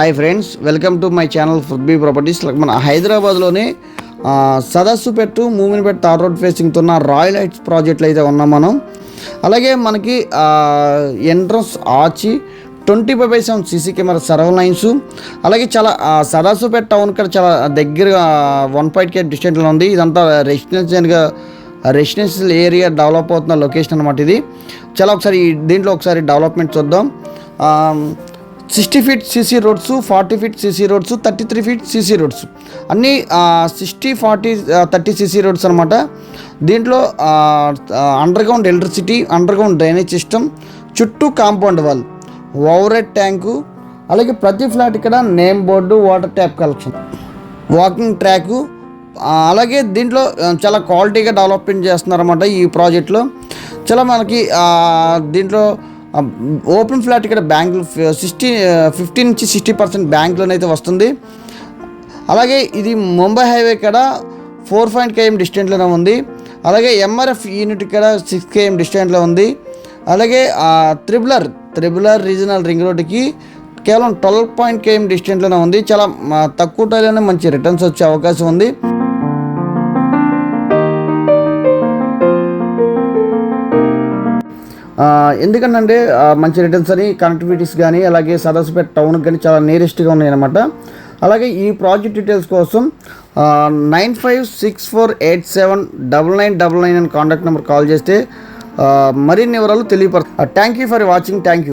Hi friends welcome to my channel ఫుడ్బీ properties మన హైదరాబాద్లోనే సదస్సు పెట్టు మూమిన్పేట తార్ రోడ్ ఫేసింగ్తో ఉన్న రాయల్ హైట్స్ ప్రాజెక్టులు అయితే ఉన్నాం మనం. అలాగే మనకి ఎంట్రన్స్ ఆచి twenty five by seven CC camera surveillance అలాగే చాలా ఆ, సదాసుపేట టౌన్ కూడా చాలా దగ్గరగా వన్ పాయింట్ కే డిస్టెంట్లో ఉంది. ఇదంతా రెసిడెన్షియల్గా రెసిడెన్షియల్ ఏరియా డెవలప్ అవుతున్న లొకేషన్ అనమాట ఇది. చాలా ఒకసారి దీంట్లో ఒకసారి డెవలప్మెంట్ చూద్దాం. Sixty feet CC roads forty feet CC roads thirty three feet CC roads. అన్నీ sixty forty thirty CC roads అనమాట దీంట్లో under ground electricity under ground drainage system చుట్టూ కాంపౌండ్ వాల్ ఓవరెడ్ ట్యాంకు అలాగే ప్రతి ఫ్లాట్ ఇక్కడ name board water tap collection walking track అలాగే దీంట్లో చాలా క్వాలిటీగా డెవలప్మెంట్ చేస్తున్నారన్నమాట ఈ ప్రాజెక్ట్లో చాలా మనకి దీంట్లో ఓపెన్ ఫ్లాట్ ఇక్కడ బ్యాంక్ సిక్స్టీ ఫిఫ్టీ నుంచి సిక్స్టీ పర్సెంట్ బ్యాంక్ లోన్ అయితే వస్తుంది. అలాగే ఇది ముంబై హైవే ఇక్కడ ఫోర్ పాయింట్ కేఎం డిస్టెంట్లోనే ఉంది. అలాగే ఎంఆర్ఎఫ్ యూనిట్ ఇక్కడ సిక్స్ కేఎం డిస్టెంట్లో ఉంది. అలాగే త్రిబులర్ త్రిబులర్ రీజనల్ రింగ్ రోడ్డుకి కేవలం ట్వెల్వ్ పాయింట్ కేఎం డిస్టెంట్లోనే ఉంది. చాలా తక్కువ టైంలోనే మంచి రిటర్న్స్ వచ్చే అవకాశం ఉంది. ఎందుకంటే మంచి రిటర్న్స్ అని కనెక్టివిటీస్ కానీ అలాగే సదస్సుపేట టౌన్కి కానీ చాలా నియరెస్ట్గా ఉన్నాయన్నమాట. అలాగే ఈ ప్రాజెక్ట్ డీటెయిల్స్ కోసం nine five six four eight seven double nine double nine అని కాంటాక్ట్ నెంబర్ కాల్ చేస్తే మరిన్ని వివరాలు తెలియపరుస్తారు thank you for watching thank you